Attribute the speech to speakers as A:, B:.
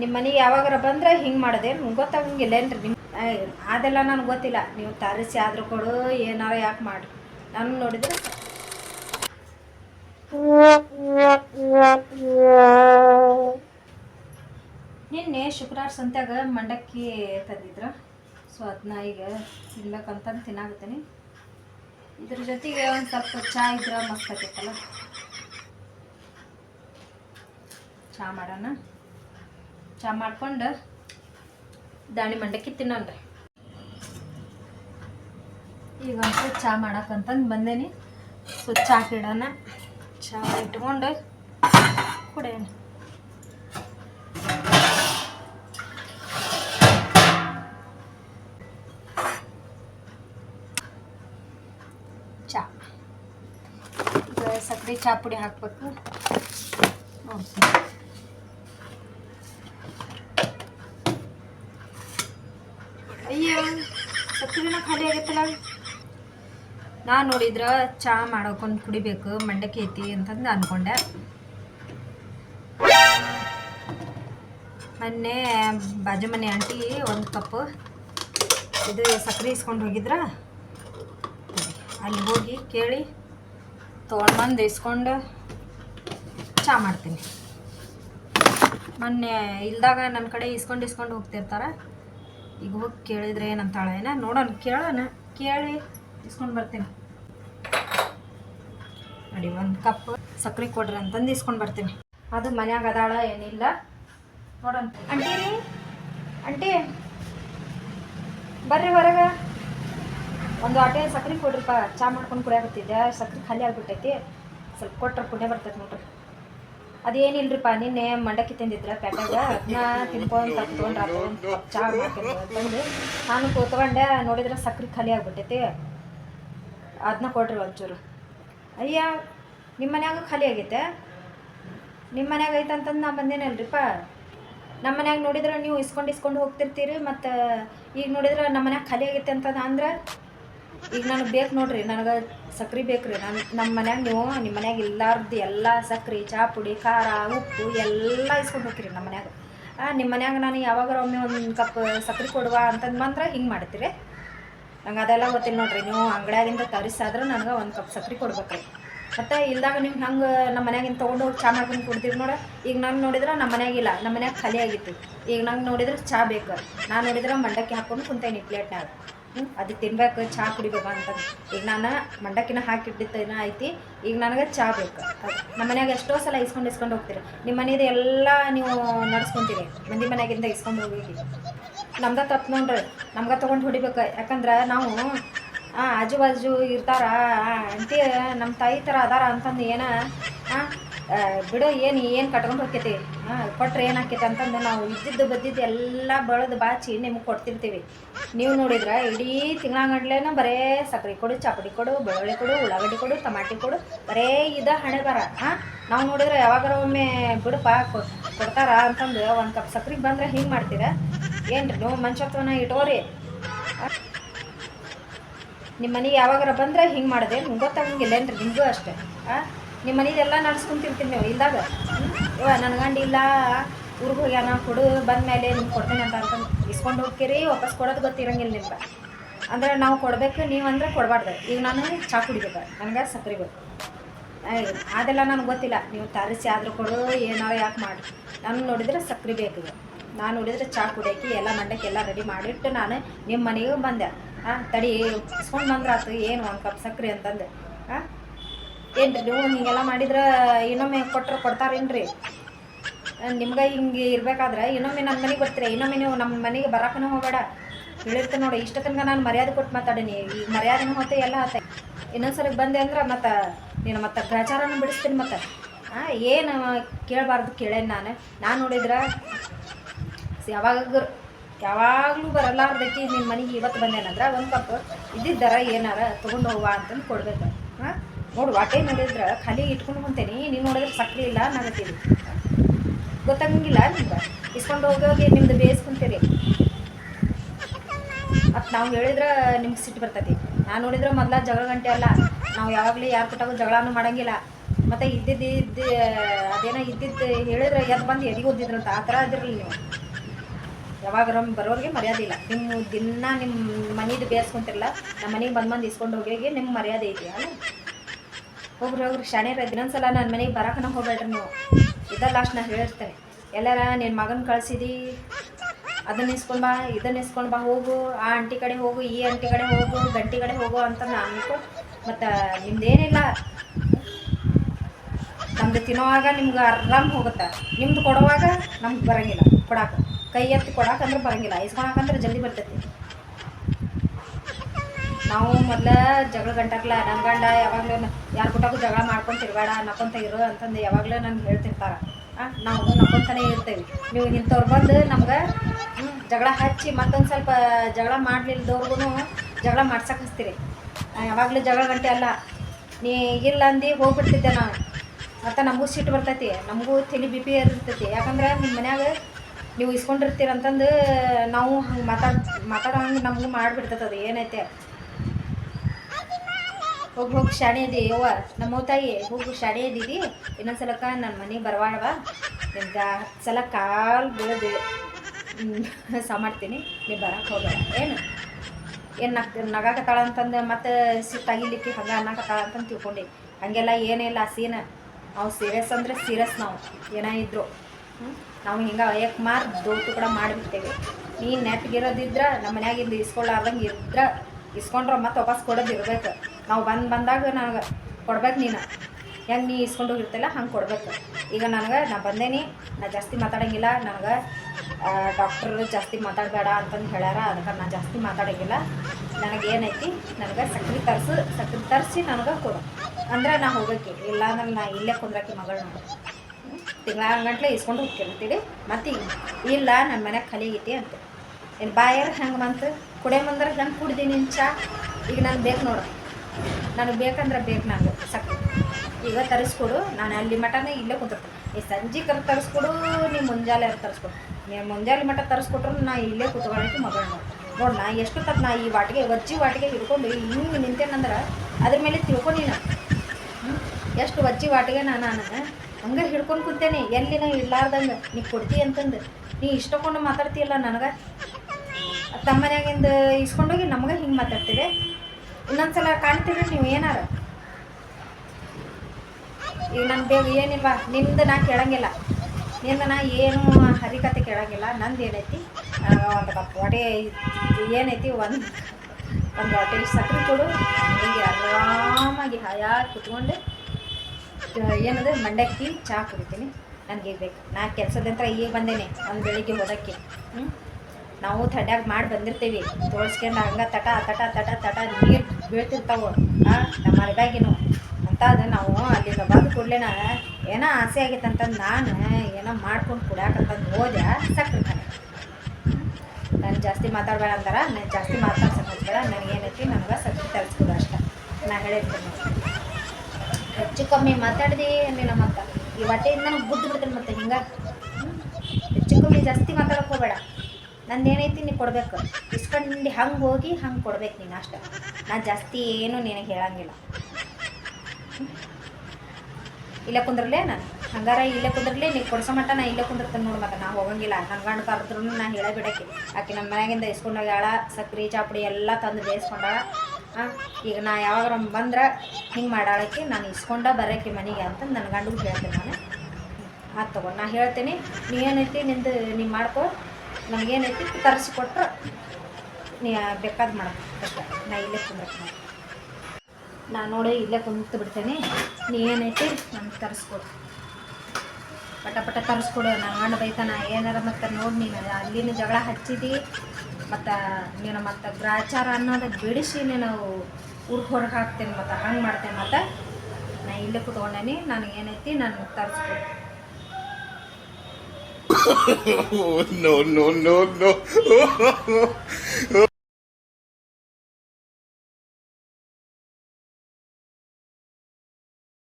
A: ನಿಮ್ಮ ಮನೆಗೆ ಯಾವಾಗಾರ ಬಂದ್ರೆ ಹಿಂಗೆ ಮಾಡೋದೇನು ಗೊತ್ತಾಗಂಗಿಲ್ಲ ಏನ್ರಿ? ನಿಮ್ಮ ಅದೆಲ್ಲ ನನಗೆ ಗೊತ್ತಿಲ್ಲ. ನೀವು ತರಿಸಿ ಆದರೂ ಕೊಡು, ಏನಾರ ಯಾಕೆ ಮಾಡಿ ನಾನು ನೋಡಿದ್ರೆ ನಿನ್ನೆ ಶುಕ್ರವಾರ ಸಂತ್ಯಾಗ ಮಂಡಕ್ಕಿ ತಂದಿದ್ರು. ಸೊ ಅದನ್ನ ಈಗ ತಿನ್ಬೇಕಂತಂದು ತಿನ್ನಾಗತ್ತೀನಿ ಇದ್ರ ಜೊತೆಗೆ ಒಂದು ಸ್ವಲ್ಪ ಚಾ ಇದ್ರೆ ಮಸ್ತ್ ಆಗಿತ್ತಲ್ಲ ಚಹಾ ಮಾಡೋಣ. ಚಹಾ ಮಾಡ್ಕೊಂಡು ದಾಣಿ ಮಂಡಕ್ಕಿ ಈಗ ಒಂದು ಚಹಾ ಮಾಡಕ್ಕಂತಂದು ಬಂದೇನಿ. ಸೊ ಚಹಾ ಇಡೋಣ ಚಹಾ ಇಟ್ಕೊಂಡು ಕುಡಿಯೋಣ. ಚಹಾ ಈಗ ಸಕ್ಕರೆ ಚಹಾ ಪುಡಿ ಹಾಕ್ಬೇಕು. ನೋಡ್ತೀನಿ. ಅಯ್ಯೋ ಸಕ್ಕರೆನ ಖಾಲಿ ಆಗೈತಲ್ಲ ನಾ ನೋಡಿದ್ರ ಚಹಾ ಮಾಡ್ಕೊಂಡು ಕುಡಿಬೇಕು, ಮಂಡಕ್ಕಿ ಐತಿ ಅಂತಂದು ಅನ್ಕೊಂಡೆ. ಮೊನ್ನೆ ಬಾಜು ಮನೆ ಆಂಟಿ ಒಂದು ಕಪ್ ಇದು ಸಕ್ಕರೆ ಇಸ್ಕೊಂಡು ಹೋಗಿದ್ರ. ಅಲ್ಲಿ ಹೋಗಿ ಕೇಳಿ ತೊಗೊಂಡ್ಬಂದು ಇಸ್ಕೊಂಡು ಚಹಾ ಮಾಡ್ತೀನಿ. ಮೊನ್ನೆ ಇಲ್ದಾಗ ನನ್ನ ಕಡೆ ಇಸ್ಕೊಂಡು ಇಸ್ಕೊಂಡು ಹೋಗ್ತಿರ್ತಾರೆ. ಈಗ ಹೋಗಿ ಕೇಳಿದ್ರೆ ಏನಂತಾಳೆ ಏನ? ನೋಡೋಣ, ಕೇಳೋಣ. ಕೇಳಿ, ಇಸ್ಕೊಂಡು ಬರ್ತೀನಿ. ನೋಡಿ ಒಂದು ಕಪ್ ಸಕ್ಕರೆ ಕೊಡ್ರಿ ಅಂತಂದು ಇಸ್ಕೊಂಡು ಬರ್ತೀನಿ. ಅದು ಮನ್ಯಾಗ ಅದಾಳ, ಏನಿಲ್ಲ. ನೋಡೋಣ. ಅಂಟಿ ಅಂಟಿ ಬರ್ರಿ ಹೊರಗೆ. ಒಂದು ಆಟೆ ಸಕ್ಕರೆ ಕೊಡ್ರಿಪ್ಪ. ಚಾ ಮಾಡ್ಕೊಂಡು ಕುಡಿಯಾಕತ್ತಿದ್ದೆ ಸಕ್ಕರೆ ಖಾಲಿ ಆಗ್ಬಿಟ್ಟೈತಿ. ಸ್ವಲ್ಪ ಕೊಟ್ರೆ ಪುಣ್ಯ ಬರ್ತೈತೆ ನೋಡ್ರಿ. ಅದೇನಿಲ್ರಿಪ್ಪ ನಿನ್ನೆ ಮಂಡಕ್ಕಿ ತಿಂದಿದ್ರ ಪ್ಯಾಟ್ಯಾಗ ಅದನ್ನ ತಿನ್ಕೊಂಡು ತಗೊಂಡ್ರ ಚಾ ಮಾಡ್ಕೊಂಡು ತಂದು ನಾನು ಕೂತ್ಕೊಂಡೆ ನೋಡಿದ್ರೆ ಸಕ್ಕರೆ ಖಾಲಿ ಆಗ್ಬಿಟ್ಟೈತಿ. ಅದನ್ನ ಕೊಡ್ರಿ ಒಂಚೂರು. ಅಯ್ಯ ನಿಮ್ಮ ಮನ್ಯಾಗ ಖಾಲಿ ಆಗೈತೆ? ನಿಮ್ಮ ಮನ್ಯಾಗ ಐತೆ ಅಂತಂದು ನಾ ಬಂದೇನಲ್ರಿಪ್ಪ? ನಮ್ಮ ಮನ್ಯಾಗ ನೋಡಿದ್ರೆ ನೀವು ಇಸ್ಕೊಂಡು ಇಸ್ಕೊಂಡು ಹೋಗ್ತಿರ್ತೀರಿ ಮತ್ತು ಈಗ ನೋಡಿದ್ರೆ ನಮ್ಮ ಮನ್ಯಾಗ ಖಾಲಿ ಆಗೈತೆ ಅಂತಂದು ಅಂದ್ರೆ ಈಗ ನನಗೆ ಬೇಕು ನೋಡ್ರಿ, ನನಗೆ ಸಕ್ರೆ ಬೇಕು ರೀ ನಾನು ನಮ್ಮ ಮನ್ಯಾಗ ನೀವು ನಿಮ್ಮ ಮನ್ಯಾಗ ಇಲ್ಲಾರ್ದು ಎಲ್ಲ ಸಕ್ರೆ ಚಹಾ ಪುಡಿ, ಖಾರ, ಉಪ್ಪು ಎಲ್ಲ ಇಸ್ಕೊಂಡು ಹೋಗ್ತೀರಿ ನಮ್ಮ ಮನ್ಯಾಗ. ನಿಮ್ಮ ಮನ್ಯಾಗ ನಾನು ಯಾವಾಗಾರ ಒಮ್ಮೆ ಒಂದು ಕಪ್ ಸಕ್ರೆ ಕೊಡುವ ಅಂತಂದು ಬಂದ್ರೆ ಹಿಂಗೆ ಮಾಡ್ತೀರಿ. ನಂಗೆ ಅದೆಲ್ಲ ಗೊತ್ತಿಲ್ಲ ನೋಡ್ರಿ, ನೀವು ಅಂಗಡಿಯಾಗಿಂದ ತರಿಸಾದ್ರೆ ನನಗೆ ಒಂದು ಕಪ್ ಸಕ್ರೆ ಕೊಡ್ಬೇಕ್ರಿ. ಮತ್ತು ಇಲ್ದಾಗ ನೀವು ಹಂಗೆ ನಮ್ಮ ಮನ್ಯಾಗಿಂದ ತೊಗೊಂಡು ಹೋಗಿ ಚಹಾ ಮಾಡ್ಕೊಂಡು ಕುಡ್ತೀರಿ ನೋಡ. ಈಗ ನಂಗೆ ನೋಡಿದ್ರೆ ನಮ್ಮ ಮನ್ಯಾಗಿಲ್ಲ ನಮ್ಮ ಮನ್ಯಾಗ ಖಾಲಿ ಆಗಿತ್ತು. ಈಗ ನಂಗೆ ನೋಡಿದ್ರೆ ಚಹಾ ಬೇಕು. ನಾನು ನೋಡಿದ್ರೆ ಮಂಡಕ್ಕಿ ಹಾಕೊಂಡು ಕುಂತೇನಿ ಪ್ಲೇಟ್ನಾಗ ಅದು ತಿನ್ಬೇಕು ಚಹಾ ಕುಡಿಬೇಕು ಅಂತ. ಈಗ ನಾನು ಮಂಡಕ್ಕಿನ ಹಾಕಿಟ್ಟಿದ್ದೇನ ಐತಿ, ಈಗ ನನಗೆ ಚಹಾ ಬೇಕು. ನಮ್ಮ ಮನೆಯಾಗ ಎಷ್ಟೋ ಸಲ ಇಸ್ಕೊಂಡು ಇಸ್ಕೊಂಡು ಹೋಗ್ತೀರಿ. ನಿಮ್ಮ ಮನೆಯದು ಎಲ್ಲ ನೀವು ನಡ್ಸ್ಕೊಂತೀರಿ. ಮಂದಿ ಮನೆಯಾಗಿಂದ ಇಸ್ಕೊಂಡು ಹೋಗಿ. ನಮ್ದ ತಪ್ಪು ನೋಡ್ರಿ. ನಮ್ಗೆ ತೊಗೊಂಡು ಹೊಡಿಬೇಕು. ಯಾಕಂದ್ರೆ ನಾವು ಆಜು ಬಾಜು ಇರ್ತಾರ ಅಂಟಿ ನಮ್ಮ ತಾಯಿ ಥರ ಅದಾರ ಅಂತಂದು ಏನ ಬಿಡು, ಏನು ಏನು ಕಟ್ಕೊಂಡು ಹೋಗ್ತೈತಿ? ಹಾಂ, ಕೊಟ್ರೆ ಆಕೈತೆ ಅಂತಂದು ನಾವು ಇದ್ದಿದ್ದು ಬದ್ದಿದ್ದು ಎಲ್ಲ ಬೆಳೆದು ಬಾಚಿ ನಿಮಗೆ ಕೊಡ್ತಿರ್ತೀವಿ. ನೀವು ನೋಡಿದ್ರೆ ಇಡೀ ತಿಂಗಳಂಗಡ್ಲೇನ ಬರೇ ಸಕ್ಕರೆ ಕೊಡು ಚಾಪುಡಿ ಕೊಡು, ಬೆಳ್ಳುಳ್ಳಿ ಕೊಡು, ಉಳ್ಳಾಗಡ್ಡಿ ಕೊಡು, ಟಮಾಟಿ ಕೊಡು, ಬರೇ ಇದ ಹಣೆ ಬರ, ಹಾಂ? ನಾವು ನೋಡಿದ್ರೆ ಯಾವಾಗಾರ ಒಮ್ಮೆ ಬಿಡಪ್ಪ ಕೊಡ್ತಾರ ಅಂತಂದು ಒಂದು ಕಪ್ ಸಕ್ರೆಗೆ ಬಂದ್ರೆ ಹಿಂಗೆ ಮಾಡ್ತೀರಾ? ಏನ್ರಿ ನೀವು ಮನುಷ್ಯತ್ವನ ಇಟ್ಕೋರಿ ನಿಮ್ಮ ಮನೆಗೆ ಯಾವಾಗಾರ ಬಂದ್ರೆ ಹಿಂಗೆ ಮಾಡಿದೆ ನಿಮ್ಗೆ ಗೊತ್ತಾಗಂಗಿಲ್ಲ ಏನ್ರಿ ನಿಮಗೂ ಅಷ್ಟೇ, ಆ? ನಿಮ್ಮ ಮನೇದೆಲ್ಲ ನಡ್ಸ್ಕೊಂತಿರ್ತೀನಿ ನೀವು, ಇಲ್ದಾಗ? ಓ ನನ್ನ ಗಂಡ ಇಲ್ಲ, ಊರಿಗೆ ಹೋಗ್ಯಾನ ಕೊಡು, ಬಂದ ಮೇಲೆ ನಿಮ್ಗೆ ಕೊಡ್ತೇನೆ ಅಂತ ಅಂತ ಇಸ್ಕೊಂಡು ಹೋಗ್ತೀರಿ, ವಾಪಸ್ ಕೊಡೋದು ಗೊತ್ತಿರಂಗಿಲ್ಲ ನಿಮ್ಗೆ. ಅಂದ್ರೆ ನಾವು ಕೊಡಬೇಕು, ನೀವು ಅಂದ್ರೆ ಕೊಡಬಾರ್ದು. ಈಗ ನಾನು ಚಾ ಕುಡಿಬೇಕು ನನಗೆ ಸಕ್ಕರೆ ಬೇಕು. ಅದೆಲ್ಲ ನನಗೆ ಗೊತ್ತಿಲ್ಲ. ನೀವು ತರಿಸಿ ಆದರೂ ಕೊಡು, ಏನೋ ಯಾಕೆ ಮಾಡಿ. ನಾನು ನೋಡಿದ್ರೆ ಸಕ್ಕರೆ ಬೇಕು ನಾನು ನೋಡಿದರೆ ಚಾ ಕುಡಿಯೋಕೆ ಎಲ್ಲ ಮಂಡಕ್ಕೆ ಎಲ್ಲ ರೆಡಿ ಮಾಡಿಟ್ಟು ನಾನು ನಿಮ್ಮ ಮನೆಗೆ ಬಂದೆ. ಹಾಂ, ತಡಿ, ಇಸ್ಕೊಂಡು ಬಂದ್ರಾತು, ಏನು ಒಂದು ಕಪ್ ಸಕ್ಕರೆ ಅಂತಂದು. ಹಾಂ ಏನು ರೀ ನೀವು ಹಿಂಗೆಲ್ಲ ಮಾಡಿದ್ರೆ ಇನ್ನೊಮ್ಮೆ ಕೊಟ್ಟರೆ ಕೊಡ್ತಾರೇನ್ರಿ? ನಿಮ್ಗೆ ಹಿಂಗೆ ಇರಬೇಕಾದ್ರೆ ಇನ್ನೊಮ್ಮೆ ನನ್ನ ಮನೆಗೆ ಬರ್ತೀರ, ಇನ್ನೊಮ್ಮೆ ನೀವು ನಮ್ಮ ಮನೆಗೆ ಬರೋಕ್ಕೂ ಹೋಗಬೇಡ. ಹೇಳಿರ್ತೀನಿ ನೋಡಿ, ಇಷ್ಟ ತನಕ ನಾನು ಮರ್ಯಾದೆ ಕೊಟ್ಟು ಮಾತಾಡೀನಿ. ಈಗ ಮರ್ಯಾದೆನೂ ಹೋತೆ ಎಲ್ಲ ಆತ. ಇನ್ನೊಂದ್ಸರಿ ಬಂದೆ ಅಂದ್ರೆ ಮತ್ತೆ ನೀನು ಮತ್ತೆ ಗ್ರಾಚಾರನ ಬಿಡಿಸ್ತೀನಿ ಮತ್ತೆ. ಹಾಂ ಏನು ಕೇಳಬಾರ್ದು ಕೇಳೇನು ನಾನು. ನಾನು ನೋಡಿದ್ರೆ ಯಾವಾಗ ಯಾವಾಗಲೂ ಬರಲಾರ್ದಕ್ಕೆ ನಿಮ್ಮ ಮನೆಗೆ ಇವತ್ತು ಬಂದೇನಂದ್ರೆ ಒಂದು ಕಪ್ ಇದ್ದಿದ್ದಾರ ಏನಾರ ತೊಗೊಂಡು ಹೋಗುವ ಅಂತಂದು ಕೊಡಬೇಕು. ಹಾಂ ನೋಡು ವಾಟೆ ನಡೆದ್ರೆ ಖಾಲಿ ಇಟ್ಕೊಂಡು ಹೊಂತೇನಿ ನೀನು ನೋಡಿದ್ರೆ ಸಕ್ಕರೆ ಇಲ್ಲ ನಾಗತ್ತೀವಿ ಗೊತ್ತಾಗಂಗಿಲ್ಲ ನಿಮ್ಗೆ? ಇಸ್ಕೊಂಡು ಹೋಗೋಗಿ ನಿಮ್ದು ಬೇಯಿಸ್ಕೊಂತೀರಿ ಮತ್ತು ನಾವು ಹೇಳಿದ್ರೆ ನಿಮ್ಗೆ ಸಿಟ್ಟು ಬರ್ತೈತಿ. ನಾನು ನೋಡಿದ್ರೆ ಮೊದಲ ಜಗಳ ಗಂಟೆ ಅಲ್ಲ. ನಾವು ಯಾವಾಗಲೂ ಯಾರು ಕೊಟ್ಟಾಗೂ ಜಗಳನೂ ಮಾಡಂಗಿಲ್ಲ. ಮತ್ತೆ ಇದ್ದಿದ್ದು ಇದ್ದ, ಅದೇನೋ ಇದ್ದಿದ್ದು ಹೇಳಿದ್ರೆ ಎದ್ದು ಬಂದು ಎದಿಗೆ ಓದಿದ್ರಂತ ಆ ಥರ ಇದ್ರಲ್ಲಿ ನೀವು. ಯಾವಾಗ ಬರೋರಿಗೆ ಮರ್ಯಾದೆ ಇಲ್ಲ. ನಿಮ್ಮ ದಿನ ನಿಮ್ಮ ಮನೇದು ಬೇಯಿಸ್ಕೊಂತಿರಲ್ಲ ನಮ್ಮ ಮನೆಗೆ ಬಂದು ಬಂದು ಇಸ್ಕೊಂಡು ಹೋಗಿ ನಿಮ್ಮ ಮರ್ಯಾದೆ ಐತಿ ಹೋಗ್ರಿ ಹೋಗ್ರಿ ಶಾಣ್ಯರ ಇನ್ನೊಂದ್ಸಲ ನನ್ನ ಮನೆಗೆ ಬರಕನ ಹೋಗ್ಬೇಡ್ರಿ ನೀವು. ಇದ ಲಾಸ್ಟ್ ನಾ ಹೇಳಿರ್ತೇನೆ. ಎಲ್ಲಾರ ನಿನ್ನ ಮಗನ ಕಳ್ಸಿದಿ, ಅದನ್ನ ಇಸ್ಕೊಂಡ್ ಬಾ ಇದನ್ನ ಇಸ್ಕೊಂಡ್ ಬಾ, ಹೋಗು, ಆ ಅಂಟಿ ಕಡೆ ಹೋಗು, ಈ ಅಂಟಿ ಕಡೆ ಹೋಗು, ಗಂಟಿ ಕಡೆ ಹೋಗು ಅಂತ ನಾನು ಅನ್ಕೊಂಡು ಮತ್ತು ನಿಮ್ದೇನಿಲ್ಲ. ನಮ್ದು ತಿನ್ನೋವಾಗ ನಿಮ್ಗೆ ಆರಾಮ್ ಹೋಗುತ್ತೆ. ನಿಮ್ದು ಕೊಡುವಾಗ ನಮ್ಗೆ ಬರಂಗಿಲ್ಲ. ಕೊಡಾಕ. ಕೈ ಎತ್ತಿ ಕೊಡಾಕಂದ್ರೆ ಬರಂಗಿಲ್ಲ. ಇಸ್ಕೊಳಕಂದ್ರೆ ಜಲ್ದಿ ಬರ್ತೈತಿ. ನಾವು ಮೊದಲ ಜಗಳ ಗಂಟಾಗ್ಲ ನನ್ನ ಗಂಡ ಯಾವಾಗಲೂ ಯಾರ ಕೊಟ್ಟಾಗೂ ಜಗಳ ಮಾಡ್ಕೊಂಡು ತಿರ್ಬೇಡ ನಕ್ಕೊಂತ ಇರು ಅಂತಂದು ಯಾವಾಗಲೂ ನನ್ಗೆ ಹೇಳ್ತಿರ್ತಾರ. ನಾವು ನಕ್ಕೊಂತಾನೆ ಇರ್ತೇವೆ. ನೀವು ಇಂಥವ್ರು ಬಂದು ನಮ್ಗೆ ಜಗಳ ಹಚ್ಚಿ ಮತ್ತೊಂದು ಸ್ವಲ್ಪ ಜಗಳ ಮಾಡ್ಲಿಲ್ದವ್ರಿಗೂ ಜಗಳ ಮಾಡ್ಸಕ್ಕೆ ಹಚ್ತೀರಿ ಯಾವಾಗಲೂ ಜಗಳ ಗಂಟೆ ಅಲ್ಲ. ನೀ ಇಲ್ಲ ಅಂದು ಹೋಗ್ಬಿಡ್ತಿದ್ದೆ ನಾನು. ಮತ್ತು ನಮಗೂ ಸಿಟ್ಟು ಬರ್ತೈತಿ, ನಮಗೂ ತಲೆ ಬಿ ಪಿ ಇರ್ತೈತಿ. ಯಾಕಂದ್ರೆ ನಿಮ್ಮ ಮನ್ಯಾಗ ನೀವು ಇಸ್ಕೊಂಡಿರ್ತೀರಂತಂದು ನಾವು ಹಂಗೆ ಮಾತಾಡ್ ಮಾತಾಡೋ ಹಂಗೆ ನಮಗೂ ಮಾಡಿಬಿಡ್ತೈತೆ ಅದು, ಏನೈತೆ? ಹೋಗಿ ಹೋಗಿ ಶಾಣೆ ಅದಿ, ಯವ್ವ ನಮ್ಮ ತಾಯಿ, ಹೋಗು ಶಾಣೆ ಇನ್ನೊಂದು ಇನ್ನೊಂದ್ಸಲಕ್ಕ ನನ್ನ ಮನೆಗೆ ಬರವಾಡವ ಅಂತ ಹತ್ತು ಸಲ ಕಾಲು ಬೀಳೋದು. ಸಹ ಮಾಡ್ತೀನಿ. ನೀವು ಬರಕ್ಕೆ ಹೋಗಬೇಡ. ಏನು? ಏನು ನಗ ನಗಾಕತ್ತಾಳ ಅಂತಂದು ಮತ್ತೆ ಸಿಟ್ಟಾಗಿಲಿಕ್ಕೆ ಹಂಗೆ ಅನ್ನಕತ್ತಾಳ ಅಂತಂದು ತಿಳ್ಕೊಂಡೆ. ಹಂಗೆಲ್ಲ ಏನಿಲ್ಲ ಸೀನ. ನಾವು ಸೀರಿಯಸ್ ಅಂದರೆ ಸೀರಿಯಸ್ ನಾವು. ಏನೇ ಇದ್ರು? ನಾವು ಹಿಂಗೆ ಅಯ್ಯಕ್ಕೆ ಮಾರ್ ದೋತು ಕೂಡ ಮಾಡಿಬಿಡ್ತೇವೆ. ನೀನು ನೆಟ್ಗಿರೋದಿದ್ರೆ ನಮ್ಮ ಮನ್ಯಾಗಿಂದ ಇಸ್ಕೊಳ್ಳಾರ್ದಂಗೆ ಇದ್ರೆ, ಇಸ್ಕೊಂಡ್ರೆ ಮತ್ತೆ ವಾಪಸ್ ಕೊಡೋದು ಇರ್ಬೇಕು. ನಾವು ಬಂದು ಬಂದಾಗ ನನಗೆ ಕೊಡ್ಬೇಕು ನೀನು. ಹೆಂಗೆ ನೀ ಇಸ್ಕೊಂಡು ಹೋಗಿರ್ತಿಲ್ಲ ಹಂಗೆ ಕೊಡ್ಬೇಕು. ಈಗ ನನಗೆ ನಾ ಬಂದೇನಿ, ನಾ ಜಾಸ್ತಿ ಮಾತಾಡೋಂಗಿಲ್ಲ, ನನಗೆ ಡಾಕ್ಟರ್ ಜಾಸ್ತಿ ಮಾತಾಡಬೇಡ ಅಂತಂದು ಹೇಳ್ಯಾರ, ಅದಕ್ಕೆ ನಾನು ಜಾಸ್ತಿ ಮಾತಾಡೋಂಗಿಲ್ಲ. ನನಗೆ ಏನೈತಿ, ನನಗೆ ಸಕ್ರೆ ತರಿಸು, ಸಕ್ರೆ ತರಿಸಿ ನನಗೆ ಕೊಡು. ಅಂದ್ರೆ ನಾ ಹೋಗಕ್ಕೆ ಇಲ್ಲ ಅಂದ್ರೆ ನಾ ಇಲ್ಲೇ ಕುಂದ್ರಕ್ಕೆ ಮಗಳು ನೋಡು. ತಿಂಗಳ ಗಂಟ್ಲೆ ಇಸ್ಕೊಂಡು ಹೋಗ್ತಿರ್ತೀರಿ ಮತ್ತೆ ಇಲ್ಲ ನನ್ನ ಮನೆ ಖಾಲಿ ಆಗೈತಿ ಅಂತ. ಏನು ಬಾಯಾರ ಹೆಂಗೆ ಬಂತು? ಕುಡಿಯೋ ಬಂದ್ರೆ ಹೆಂಗೆ ಕುಡ್ದೀನಿ ಚಾ? ಈಗ ನಾನು ಬೇಕು ನೋಡು. ನನಗೆ ಬೇಕಂದ್ರೆ ಬೇಕು ನಾನು ಸಕ್ರೆ ಈಗ ತರಿಸ್ಕೊಡು, ನಾನು ಅಲ್ಲಿ ಮಟನೇ ಇಲ್ಲೇ ಕುಂತಿರ್ತೀನಿ. ಈ ಸಂಜೆ ಕರ್ ತರಿಸ್ಕೊಡು, ನೀ ಮುಂಜಾನೆ ತರಿಸ್ಕೊಡು. ನೀ ಮುಂಜಾನೆ ಮಟ ತರಿಸ್ಕೊಟ್ರು ನಾ ಇಲ್ಲೇ ಕೂತ್ಕೊಳ್ಳೋಕೆ ಮಗಳು ನೋಡಿ, ನಾ ಎಷ್ಟು ತಕ್ಕ ನಾ ಈ ವಾಟಿಗೆ, ವಜ್ಜಿ ವಾಟಿಗೆ ಹಿಡ್ಕೊಂಡು ಹಿಂಗೆ ನಿಂತೇನಂದ್ರೆ ಅದ್ರ ಮೇಲೆ ತಿಳ್ಕೊಂಡಿನ ಎಷ್ಟು ವಜ್ಜಿ ವಾಟಿಗೆ ನಾನು ನಾನು ಹಂಗೆ ಹಿಡ್ಕೊಂಡು ಕುಂತೇನೆ ಎಲ್ಲಿ ನಾ ಇರ್ಲಾರ್ದಂಗೆ. ನೀ ಕೊಡ್ತಿ ಅಂತಂದು. ನೀ ಇಷ್ಟಕೊಂಡು ಮಾತಾಡ್ತೀಯಲ್ಲ ನನಗೆ? ತಮ್ಮನೆಯಾಗಿಂದ ಇಸ್ಕೊಂಡೋಗಿ ನಮಗೆ ಹಿಂಗೆ ಮಾತಾಡ್ತೀರಿ ಇನ್ನೊಂದ್ಸಲ ಕಾಣ್ತೀರಿ ನೀವು ಏನಾರ? ಈಗ ನನ್ನ ದೇವ್ ಏನಿಲ್ವಾ, ನಿಮ್ದು ನಾ ಕೇಳಂಗಿಲ್ಲ. ನಿಂದ ನಾ ಏನು ಹರಿಕತೆ ಕೇಳಂಗಿಲ್ಲ, ನಂದು ಏನೈತಿ? ಒಂದು ಕಪ್ ಹೊಟ್ಟೆ ಏನೈತಿ? ಒಂದು ಒಂದು ಹೊಟ್ಟೆ ಸಕ್ಕರೆ ಕೊಡು. ಹೀಗೆ ಆರಾಮಾಗಿ ಹಾಯಾಗಿ ಕುತ್ಕೊಂಡು ಏನದು? ಮಂಡಕ್ಕಿ ಚಹಾ ಕುಡಿತೀನಿ. ನನಗೆ ಬೇಕು. ನಾ ಕೆಲಸದಂತ್ರ ಈಗ ಬಂದೇನೆ, ಒಂದು ಬೆಳಿಗ್ಗೆ ಹೋದಕ್ಕೆ. ಹ್ಞೂ ನಾವು ಥಡ್ಯಾಗ ಮಾಡಿ ಬಂದಿರ್ತೀವಿ. ತೋಳ್ಸ್ಕೊಂಡು ಹಂಗೆ ತಟ ತಟ ತಟ ತಟ ನೀರು ಬೀಳ್ತಿರ್ತಾವೆ ಹಾಂ ನಮ್ಮ ಅರ್ಗಾಗಿನೂ ಅಂತ ಅದು ನಾವು ಅಲ್ಲಿಂದ ಬಂದು ಕೂಡಲೇನ ಏನೋ ಆಸೆ ಆಗೈತೆ ನಾನು ಏನೋ ಮಾಡ್ಕೊಂಡು ಕುಡಿಯಾಕಂತಂದು ಹೋದೆ, ಸಕ್ಕರೆ ಮನೆ ನಾನು ಜಾಸ್ತಿ ಮಾತಾಡಬೇಡ ಅಂತಾರ ನಾನು ಜಾಸ್ತಿ ಮಾತಾಡ್ಸಕ್ಕೆ ಹೋಗ್ಬೇಡ ನನಗೇನೈತಿ ನನಗೆ ಸಕ್ರೆ ತರಿಸ್ಕೊಡು ಅಷ್ಟೆ. ನಾ ಹೇಳಿರ್ತೀನಿ ಹೆಚ್ಚು ಕಮ್ಮಿ ಮಾತಾಡಿದೆ ನಿನ್ನ ಮತ್ತೆ. ಈ ಹೊಟ್ಟೆಯಿಂದ ನನಗೆ ಬುದ್ಧಿ ಬಿಡ್ತೀನಿ ಮತ್ತೆ ಹಿಂಗೆ. ಹೆಚ್ಚು ಕಮ್ಮಿ ಜಾಸ್ತಿ ಮಾತಾಡೋಕೆ ಹೋಗಬೇಡ. ನಂದೇನೈತಿ ನೀ ಕೊಡ್ಬೇಕು? ಇಸ್ಕೊಂಡು ಹಂಗೆ ಹೋಗಿ ಹಂಗೆ ಕೊಡ್ಬೇಕು ನೀನು ಅಷ್ಟೆ. ನಾ ಜಾಸ್ತಿ ಏನು ನಿನಗೆ ಹೇಳಂಗಿಲ್ಲ. ಇಲ್ಲ ಕುಂದ್ರಲೇ ನಾನು. ಹಂಗಾರ ಇಲ್ಲೇ ಕುಂದ್ರಲೇ ನೀವು ಕೊಡ್ಸೋ ಮಟ್ಟ ನಾ ಇಲ್ಲೇ ಕುಂದಿರ್ತೀನಿ ನೋಡಿ ಮತ್ತೆ ನಾ ಹೋಗಂಗಿಲ್ಲ. ನನ್ನ ಗಂಡು ಕರೆದ್ರು ನಾ ಹೇಳೇ ಬಿಡಕ್ಕೆ. ಆಕೆ ನಮ್ಮ ಮನ್ಯಾಗಿಂದ ಇಸ್ಕೊಂಡೋಗ್ಯಾಳ ಸಕ್ರೆ, ಚಾಪುಡಿ ಎಲ್ಲ ತಂದು ಬೇಯಿಸ್ಕೊಂಡಾಳ. ಹಾಂ ಈಗ ನಾ ಯಾವಾಗ ಬಂದ್ರೆ ಹಿಂಗೆ ಮಾಡಾಳಕ್ಕೆ ನಾನು ಇಸ್ಕೊಂಡ ಬರೋಕ್ಕೆ ಮನೆಗೆ ಅಂತ ನನ್ನ ಗಂಡಿಗೆ ಹೇಳ್ತೀನಿ ನಾನು. ಆತು ತಗೋ, ನಾ ಹೇಳ್ತೀನಿ, ನೀ ಏನೈತಿ ನಿಂದು ನೀವು ಮಾಡ್ಕೊ. ನನಗೇನೈತಿ ತರಿಸ್ಕೊಟ್ರೆ ನೀ ಬೇಕಾದ್ ಅಷ್ಟೇ. ನಾ ಇಲ್ಲೇ ಕುಂದ್ರಕ್ಕೆ ನಾನು ನೋಡಿ ಇಲ್ಲೇ ಕುಂತು ಬಿಡ್ತೇನೆ ನೀ ಏನೈತಿ ನಮ್ಗೆ ತರಿಸ್ಕೊಡು. ಪಟ ಪಟ ತರಿಸ್ಕೊಡು. ನಾನು ಗಂಡ ಬೈತಾನ, ಏನಾರ ಮತ್ತೆ ನೋಡಿ ನೀನು. ಅಲ್ಲಿನ ಜಗಳ ಹಚ್ಚಿದಿ, ಮತ್ತು ನೀನು ಮತ್ತು ಗ್ರಾಚಾರ ಅನ್ನೋದು ಬಿಡಿಸಿ ನೀನು ಊರಿಗೆ ಹೊರಗೆ ಹಾಕ್ತೇನೆ, ಮತ್ತು ಹಂಗೆ ಮಾಡ್ತೇನೆ, ಮತ್ತು ನಾ ಇಲ್ಲೇ ಕುತ್ಕೊಂಡೇನಿ. ನನಗೆ ಏನೈತಿ ನಾನು ತರಿಸ್ಕೊಡು.
B: no, no, no, no.